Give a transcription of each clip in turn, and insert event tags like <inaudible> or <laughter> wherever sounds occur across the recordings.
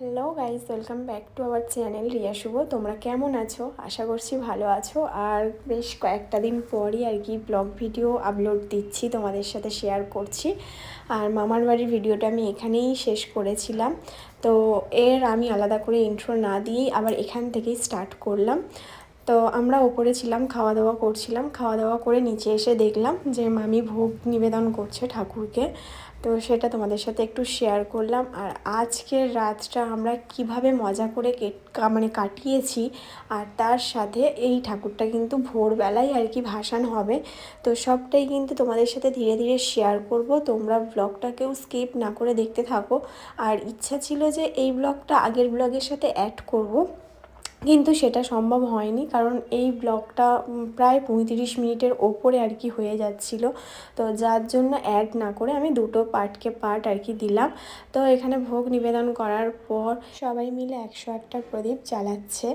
Hello guys welcome back to our channel Riya Shubh তোমরা কেমন আছো? আশা করছি ভালো আছো। আর বেশ কয়েকটা দিন পরই আর কি ব্লগ ভিডিও আপলোড দিচ্ছি, তোমাদের সাথে শেয়ার করছি। আর মামার বাড়ির ভিডিওটা আমি এখানেই শেষ করেছিলাম। তো এর আমি আলাদা করে ইন্ট্রো না দিয়েই আবার এখান থেকেই স্টার্ট করলাম। তো আমরা ওপরে ছিলাম খাওয়া দাওয়া করছিলাম। খাওয়া দাওয়া করে নিচে এসে দেখলাম যে মামি ভোগ নিবেদন করছে ঠাকুরকে। তো সেটা তোমাদের সাথে একটু শেয়ার করলাম। আর আজকের রাতটা আমরা কীভাবে মজা করে মানে কাটিয়েছি, আর তার সাথে এই ঠাকুরটা কিন্তু ভোরবেলায় আর কি ভাসান হবে। তো সবটাই কিন্তু তোমাদের সাথে ধীরে ধীরে শেয়ার করব। তোমরা ব্লগটাকেও স্কিপ না করে দেখতে থাকো। আর ইচ্ছা ছিল যে এই ব্লগটা আগের ব্লগের সাথে অ্যাড করব। কিন্তু সেটা সম্ভব হয়নি, কারণ এই ব্লগটা প্রায় পঁয়ত্রিশ মিনিটের ওপরে আর কি হয়ে যাচ্ছিল। তো যার জন্য অ্যাড না করে আমি দুটো পার্টকে পার্ট আর কি দিলাম। তো এখানে ভোগ নিবেদন করার পর সবাই মিলে একশো আটটা প্রদীপ জ্বালাচ্ছে।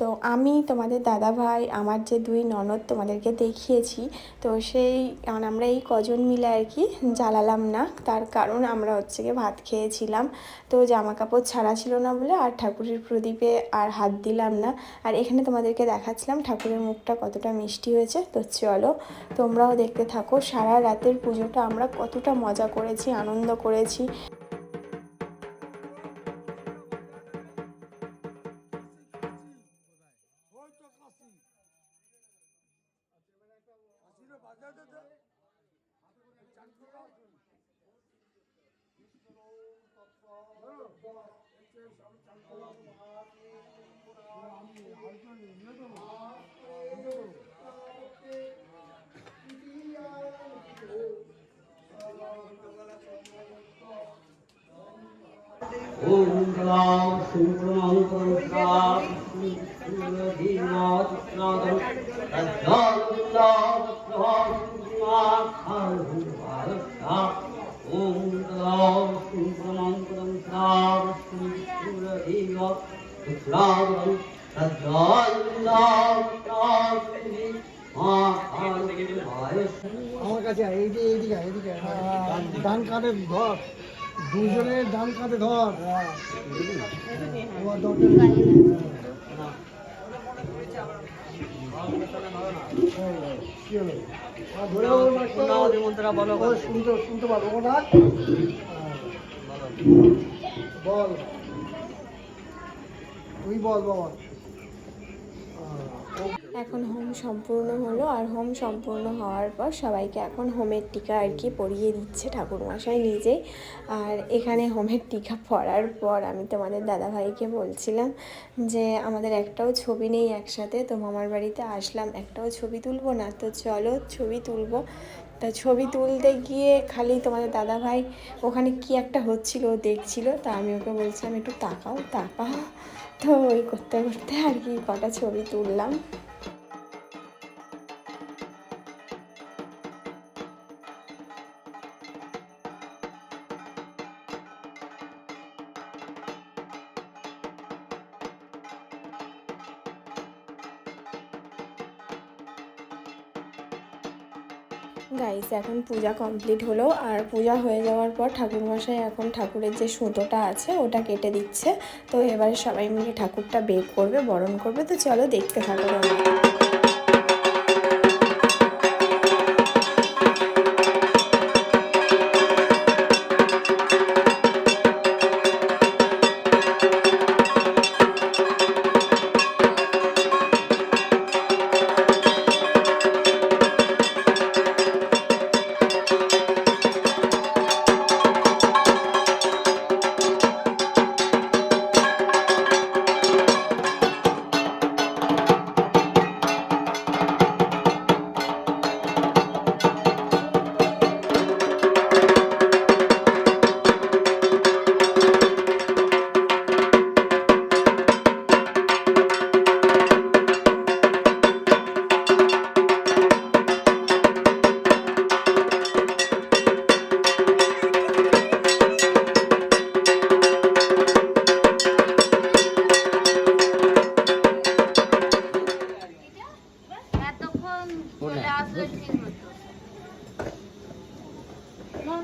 তো আমি, তোমাদের দাদা ভাই আমার যে দুই ননদ তোমাদেরকে দেখিয়েছি, তো সেই মানে আমরা এই কজন মিলে আর কি জ্বালালাম না। তার কারণ আমরা হচ্ছে গিয়ে ভাত খেয়েছিলাম। তো জামা কাপড় ছাড়া ছিল না বলে আর ঠাকুরের প্রদীপে আর হাত দিলাম না। আর এখানে তোমাদেরকে দেখাচ্ছিলাম ঠাকুরের মুখটা কতটা মিষ্টি হয়েছে। তো চলো, তোমরাও দেখতে থাকো। সারা রাতের পুজোটা আমরা কতটা মজা করেছি, আনন্দ করেছি। ॐ শুক্লাম শুক্লাম শুক্লাম শুক্লাম দুজনের ডান কাঁধে ধর। শুনতে শুনতে পারব হ্যাঁ। বল। তুই বল বাবা এখন হোম সম্পূর্ণ হলো আর হোম সম্পূর্ণ হওয়ার পর সবাইকে এখন হোমের টিকা আর কি পরিয়ে দিচ্ছে ঠাকুরমশাই নিজেই। আর এখানে হোমের টিকা পরার পর আমি তোমাদের দাদাভাইকে বলছিলাম যে, আমাদের একটাও ছবি নেই একসাথে, তো মামার বাড়িতে আসলাম, একটাও ছবি তুলবো না, তো চলো ছবি তুলবো। তা ছবি তুলতে গিয়ে খালি তোমাদের দাদাভাই ওখানে কি একটা হচ্ছিল দেখছিল, তা আমি ওকে বলছিলাম, একটু তাকাও তাকাও। তো ওই করতে করতে আর কি কটা ছবি তুললাম। গাইস এখন পূজা কমপ্লিট হলো আর পূজা হয়ে যাওয়ার পর ঠাকুরমশাই এখন ঠাকুরের যে সুতোটা আছে, ওটা কেটে দিচ্ছে। তো এবারে সবাই মিলে ঠাকুরটা বের করবে, বরণ করবে। তো চলো দেখতে থাকো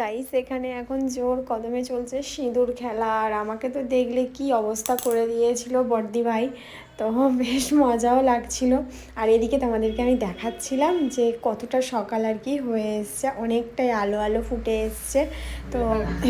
গাইস এখানে এখন জোর কদমে চলছে সিঁদুর খেলা, আর আমাকে তো দেখলে কি অবস্থা করে দিয়েছিল বর্দি ভাই। তো <laughs> বেশ মজাও লাগছিল। আর এদিকে তোমাদেরকে আমি দেখাচ্ছিলাম যে কতটা সকাল আর কি হয়ে এসছে অনেকটাই আলো আলো ফুটে এসছে। তো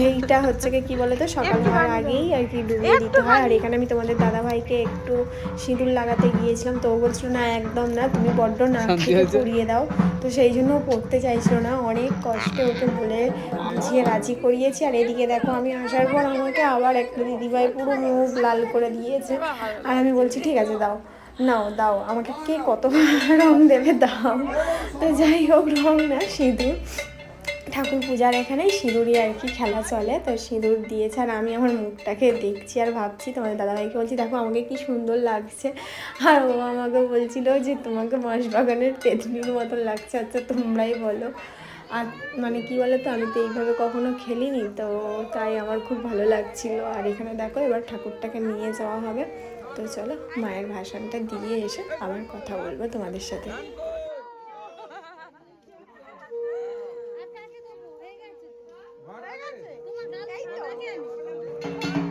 এইটা হচ্ছে কি কী বলো তো সকাল হওয়ার আগেই আর কি ডুবিয়ে দিতে হয়। আর এখানে আমি তোমাদের দাদা ভাইকে একটু সিঁদুর লাগাতে গিয়েছিলাম। তো ও বলছিল না একদম না তুমি বড্ড না থেকে পরিয়ে দাও। তো সেই জন্য পড়তে চাইছিল না। অনেক কষ্টে ওকে বলে বুঝিয়ে রাজি করিয়েছি। আর এদিকে দেখো আমি আসার পর আমাকে আবার একটা দিদিভাই পুরো মুখ লাল করে দিয়েছে। আর আমি বলছি ঠিক আছে, দাও। নাও, দাও, আমাকে কে কত রং দেবে, দাও। তো যাই হোক, রং না, সিঁদুর। ঠাকুর পূজার এখানে সিঁদুরই আর কি খেলা চলে। তো সিঁদুর দিয়েছে আর আমি আমার মুখটাকে দেখছি আর ভাবছি, তোমাদের দাদাভাইকে বলছি, দেখো, আমাকে কি সুন্দর লাগছে। আর ও আমাকে বলছিল যে, তোমাকে বাঁশবাগানের তেঁতুলির মতন লাগছে। আচ্ছা তোমরাই বলো। আর মানে কি বলো তো আমি তো এইভাবে কখনো খেলিনি, তো তাই আমার খুব ভালো লাগছিল। আর এখানে দেখো, এবার ঠাকুরটাকে নিয়ে যাওয়া হবে। তো চলো মায়ের ভাষণটা দিয়ে এসে আবার কথা বলব তোমাদের সাথে। Thank আছে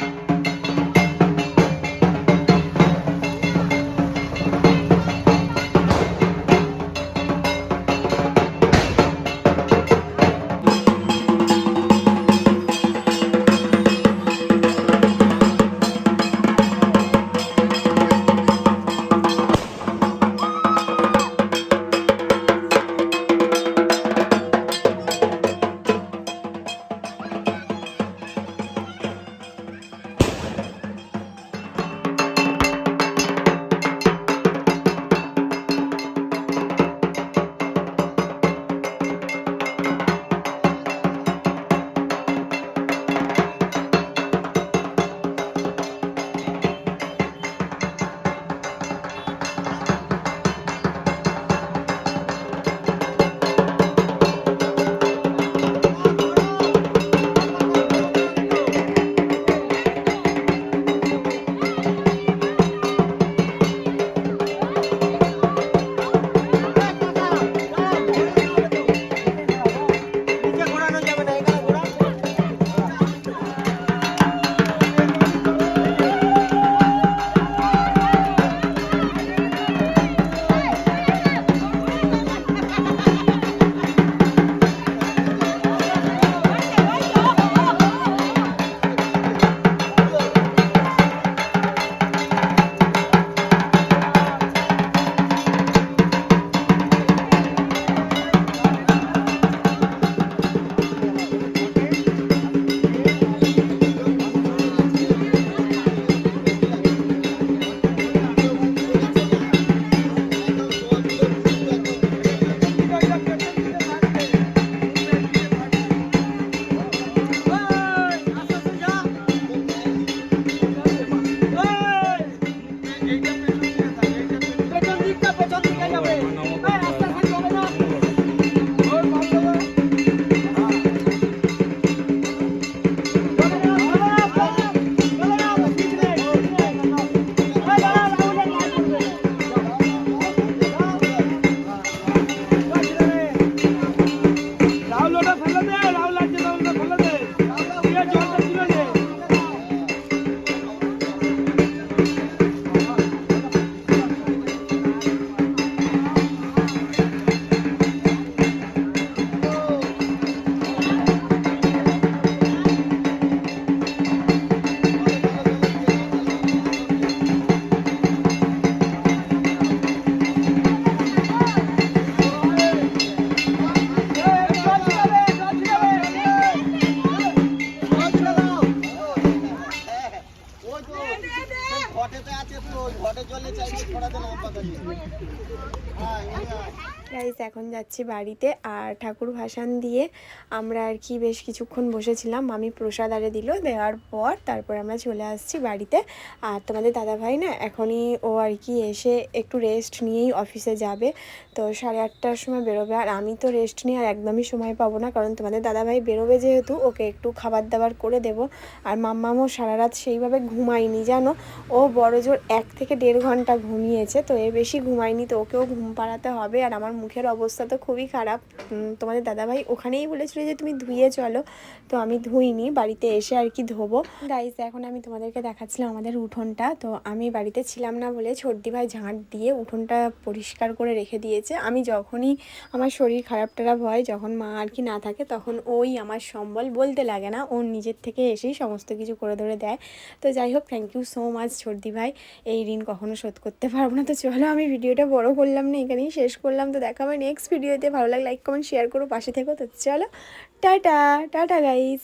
যাচ্ছি বাড়িতে আর ঠাকুর ভাসান দিয়ে আমরা আর কি বেশ কিছুক্ষণ বসেছিলাম। মামি প্রসাদ আরে দিল, দেওয়ার পর তারপর আমরা চলে আসছি বাড়িতে। আর তোমাদের দাদাভাই না এখনই ও আর কি এসে একটু রেস্ট নিয়েই অফিসে যাবে। তো সাড়ে আটটার সময় বেরোবে আর আমি তো রেস্ট নিয়ে আর একদমই সময় পাবো না কারণ তোমাদের দাদাভাই বেরোবে যেহেতু ওকে একটু খাবার দাবার করে দেবো। আর মাম্মামও সারা রাত সেইভাবে ঘুমায়নি জানো? ও বড় জোর এক থেকে দেড় ঘণ্টা ঘুমিয়েছে, তো এর বেশি ঘুমায়নি তো ওকেও ঘুম পাড়াতে হবে। আর আমার মুখের অবস্থা তো খুবই খারাপ। তোমাদের দাদাভাই ওখানেই বলেছিল যে তুমি ধুয়ে চলো। তো আমি ধুইনি, বাড়িতে এসে আর কি ধোবো। গাইজ এখন আমি তোমাদেরকে দেখাচ্ছিলাম আমাদের উঠোনটা। তো আমি বাড়িতে ছিলাম না বলে ছর্দি ভাই ঝাঁট দিয়ে উঠোনটা পরিষ্কার করে রেখে দিয়েছে। আমি যখনই আমার শরীর খারাপ টারাপ হয় যখন মা আর কি না থাকে, তখন ওই আমার সম্বল বলতে লাগে না। ও নিজের থেকে এসেই সমস্ত কিছু করে ধরে দেয়। তো যাই হোক থ্যাংক ইউ সো মাচ ছর্দি ভাই। এই ঋণ কখনো শোধ করতে পারব না। তো চলো, আমি ভিডিওটা বড় করলাম না, এখানেই শেষ করলাম। তো দেখা নেক্সট ভিডিওতে ভালো লাগে লাইক কমেন্ট শেয়ার করো পাশে থেকো। তো চলো টাটা টাটা গাইস